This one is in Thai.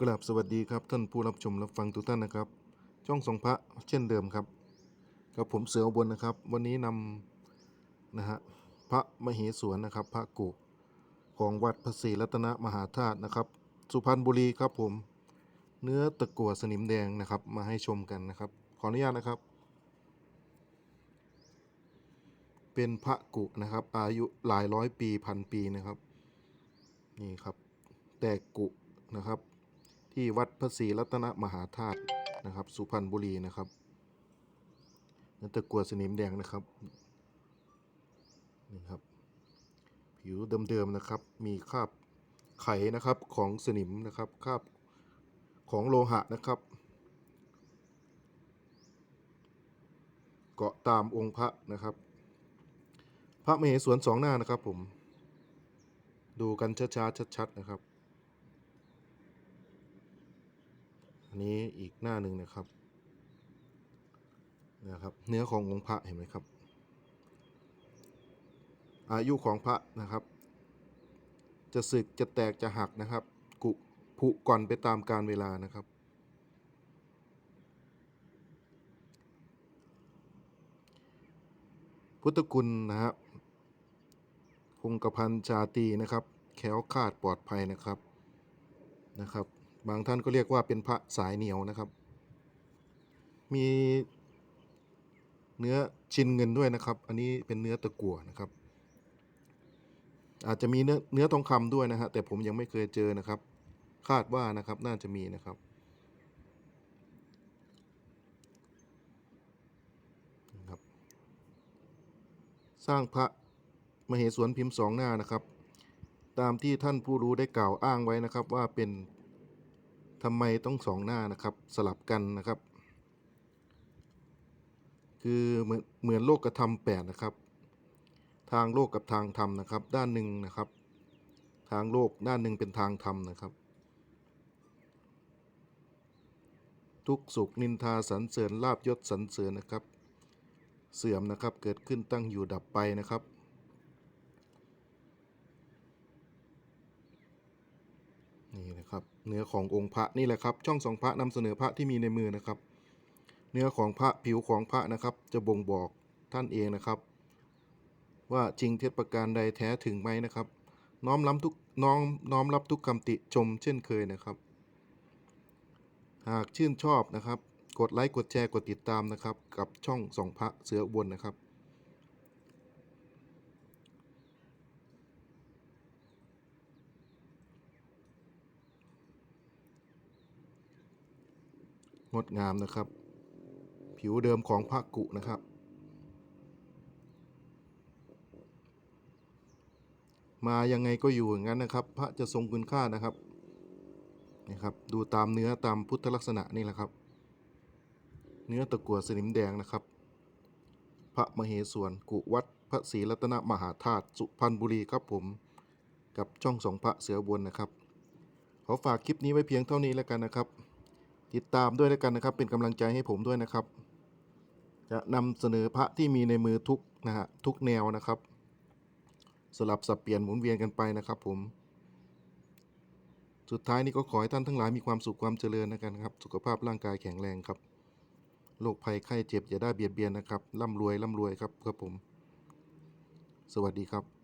กราบสวัสดีครับท่านผู้รับชมรับฟังทุกท่านนะครับ ช่องสองพระเช่นเดิมครับกับผมเสืออุบนนะครับ วันนี้นำนะฮะพระมเหสวนนะครับ พระกุของวัดพระศรีรัตนมหาธาตุนะครับ สุพรรณบุรีครับผมเนื้อตะกั่วสนิมแดงนะครับ มาให้ชมกันนะครับ ขออนุญาตนะครับ เป็นพระกุนะครับ อายุหลายร้อยปีพันปีนะครับ นี่ครับ แต่กุนะครับ ที่วัดพระศรีรัตนมหาธาตุนะครับ สุพรรณบุรีนะครับนั่นตะกัวสนิมแดงนะครับนี่ครับ ผิวเดิมๆนะครับ มีคราบไขนะครับของสนิมนะครับคราบของโลหะนะครับ เกาะตามองค์พระนะครับ พระมเหสวนสองหน้านะครับผม ดูกันช้าๆชัดๆนะครับ นี้อีกหน้าหนึ่งนะครับนะครับ เนื้อขององค์พระเห็นไหมครับ อายุของพระนะครับ จะสึกจะแตกจะหักนะครับ กุผุก่อนไปตามการเวลานะครับ พุทธคุณนะครับคงกระพันชาตีนะครับ แขวคลาดปลอดภัยนะครับนะครับ บางท่านก็เรียกว่าเป็นพระสายเหนียวนะครับ มีเนื้อชินเงินด้วยนะครับ อันนี้เป็นเนื้อตะกั่วนะครับ อาจจะมีเนื้อเนื้อทองคำด้วยนะฮะแต่ผมยังไม่เคยเจอนะครับ คาดว่านะครับน่าจะมีนะครับครับ สร้างพระมเหสวนพิมพ์สองหน้านะครับ ตามที่ท่านผู้รู้ได้กล่าวอ้างไว้นะครับว่าเป็น ทำไมต้องสองหน้านะครับสลับกันนะครับ คือเหมือนเหมือนโลกกระทำแปดนะครับ ทางโลกกับทางธรรมนะครับ ด้านหนึ่งนะครับ ทางโลกด้านหนึ่งเป็นทางธรรมนะครับ ทุกสุขนินทาสรรเสริญลาบยศสรรเสริญนะครับ เสื่อมนะครับเกิดขึ้นตั้งอยู่ดับไปนะครับ นี่นะครับ เนื้อขององค์พระนี่แหละครับ ช่องสองพระนำเสนอพระที่มีในมือนะครับ เนื้อของพระผิวของพระนะครับ จะบ่งบอกท่านเองนะครับ ว่าจริงเท็จประการใดแท้ถึงไหมนะครับ น้อมรับทุกน้อมน้อมรับทุกคำติชมเช่นเคยนะครับ หากชื่นชอบนะครับ กดไลค์กดแชร์กดติดตามนะครับ กับช่องสองพระเสืออุบนนะครับ งดงามนะครับ ผิวเดิมของพระกุนะครับ มายังไงก็อยู่อย่างนั้นนะครับ พระจะทรงคุณค่านะครับนี่ครับ ดูตามเนื้อตามพุทธลักษณะนี่แหละครับ เนื้อตะกั่วสนิมแดงนะครับ พระมเหสวนกุวัดพระศรีรัตนมหาธาตุสุพรรณบุรีครับผมกับช่องสองพระเสือบนนะครับ ขอฝากคลิปนี้ไว้เพียงเท่านี้แล้วกันนะครับ ติดตามด้วยแล้วกันนะครับ เป็นกำลังใจให้ผมด้วยนะครับ จะนำเสนอพระที่มีในมือทุกนะฮะทุกแนวนะครับสลับสับเปลี่ยนหมุนเวียนกันไปนะครับผม สุดท้ายนี้ก็ขอให้ท่านทั้งหลายมีความสุขความเจริญนะกันครับ สุขภาพร่างกายแข็งแรงครับโรคภัยไข้เจ็บอย่าได้เบียดเบียนนะครับร่ำรวยร่ำรวยครับครับผม สวัสดีครับ